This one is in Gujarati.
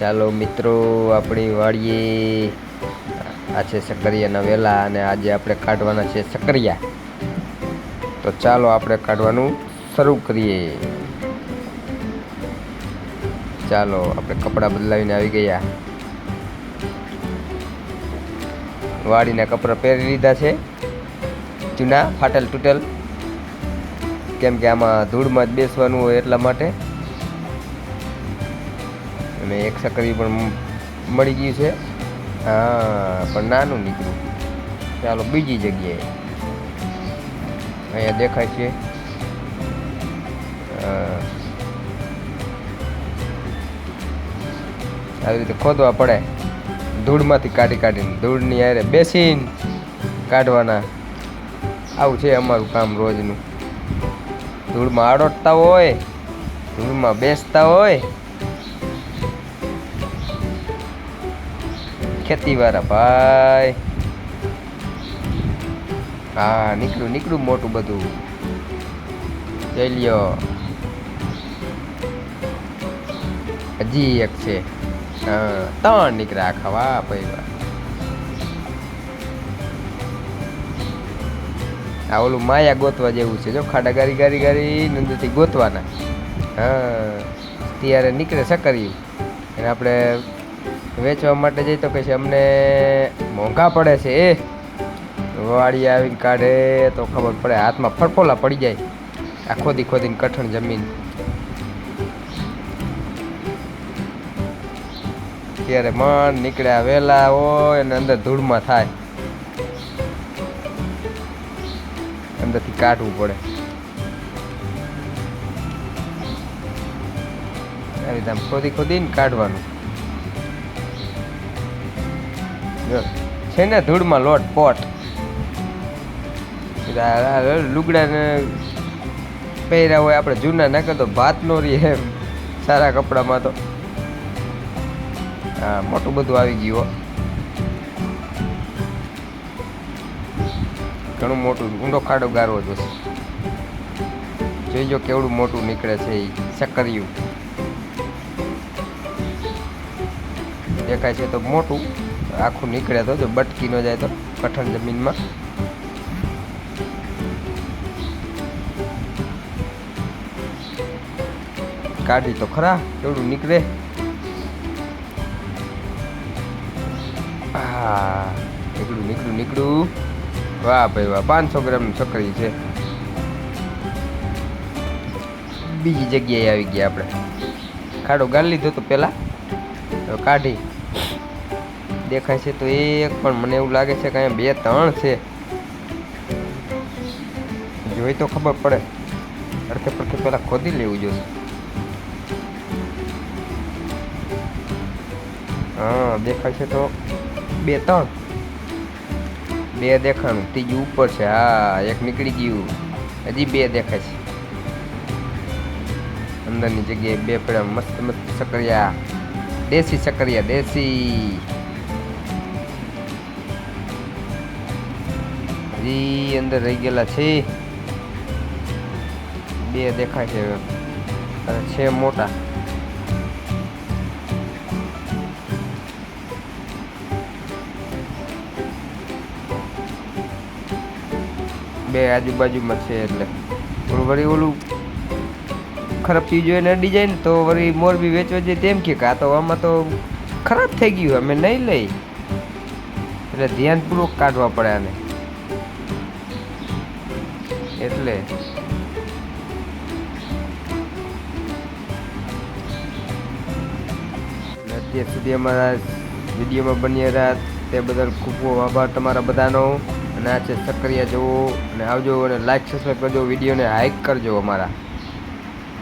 ચાલો મિત્રો, આપણી વાડીએ આ છે સકરિયાના વેલા અને આજે આપણે કાઢવાના છે સકરિયા. તો ચાલો આપણે કાઢવાનું શરૂ કરીએ. ચાલો, આપણે કપડાં બદલાવીને આવી ગયા. વાડીના કપડાં પહેરી લીધા છે. જૂના ફાટેલ તૂટેલ. કેમ કે આમાં ધૂળમાં જ બેસવાનું હોય એટલા માટે. અને એક સકરી પણ મળી ગયું છે. હા, પણ નાનું નીકળ્યું. ચાલો, બીજી જગ્યાએ. અહીંયા દેખાય છે. આવી રીતે ખોદવા પડે. ધૂળમાંથી કાઢી કાઢીને, ધૂળની યારે બેસીને કાઢવાના. આવું છે અમારું કામ રોજનું. ધૂળમાં આડોટતા હોય, ધૂળમાં બેસતા હોય ખેતીવાળા ભાઈ. હા નીકળું નીકળું મોટું બધું. જઈ લ્યો. હજી એક છે. હા ત્રણ નીકળ્યા વાહ, ભાઈ આ ઓલું માયા ગોતવા જેવું છે, જો, ખાડા ગારી ગારી ગારી નંદરથી ગોતવાના. હા, ત્યારે નીકળે સકર્યું અને આપણે વેચવા માટે જઈએ તો કહે છે અમને મોંઘા પડે છે, એ. વાડી આવીને કાઢે તો ખબર પડે, હાથમાં ફરફોલા પડી જાય. આ ખોદી ખોદીને કઠણ જમીન. ત્યારે મન નીકળ્યા વેલા હોય અને અંદર ધૂળમાં થાય. અંદરથી કાઢવું પડે. આવી રીતે આમ ખોદી ખોદીને કાઢવાનું. છે. ને ધૂળમાં લોટ, પોટ. લુગડાને પહેર્યા હોય આપણે જૂના ના કરતો ભાત નો રહી એમ, સારા કપડામાં તો. હા મોટું બધું આવી ગયું ઘણું મોટું, ઊંડો ખાડો ગારવો જોશે જોઈજો કેવડું મોટું નીકળે છે એ ચક્કરિયું દેખાય છે તો મોટું. આખું નીકળે તો જો બટકી ન જાય તો કઠણ જમીનમાં. કાઢી તો ખરા કેવડું નીકળે. હા નીકળું નીકળું નીકળું. વાહ ભાઈ વાહ, પાંચસો ગ્રામની સકરી છે. બીજી જગ્યાએ આવી ગયા આપણે. ખાડો ગાળી લીધો તો પેલા હવે કાઢી. દેખાય છે, તો એક પણ મને એવું લાગે છે કે અહીંયા બે ત્રણ છે. જોઈ તો ખબર પડે. અડખે પડખે પેલા ખોદી લેવું જોઈએ હા, દેખાય છે તો બે ત્રણ બે દેખાણું. ત્રીજું ઉપર છે. હા, એક નીકળી ગયું. હજી બે દેખાય છે. અંદરની જગ્યાએ બે પડ્યા મસ્ત મસ્ત સકરિયા. દેશી સકરિયા, દેશી. હજી અંદર રહી ગયેલા છે. બે દેખાય છે અને છે મોટા. બે આજુબાજુમાં છે એટલે. વળી ઓલું ખરાબ ચીજ હોય ને અડી તો વળી મોરબી વેચવા જઈએ તેમ કે આ તો આમાં તો ખરાબ થઈ ગયું, અમે નહીં લઈ. એટલે ધ્યાનપૂર્વક કાઢવા પડે આને. એટલે અત્યાર સુધી અમારા વિડીયોમાં બની રહ્યા તે બદલ ખૂબ ખૂબ આભાર તમારા બધાનો. અને આ છે સક્રિય જવો અને આવજો અને લાઈક સબસ્ક્રાઈબ કરજો, વિડીયોને હાઇક કરજો અમારા.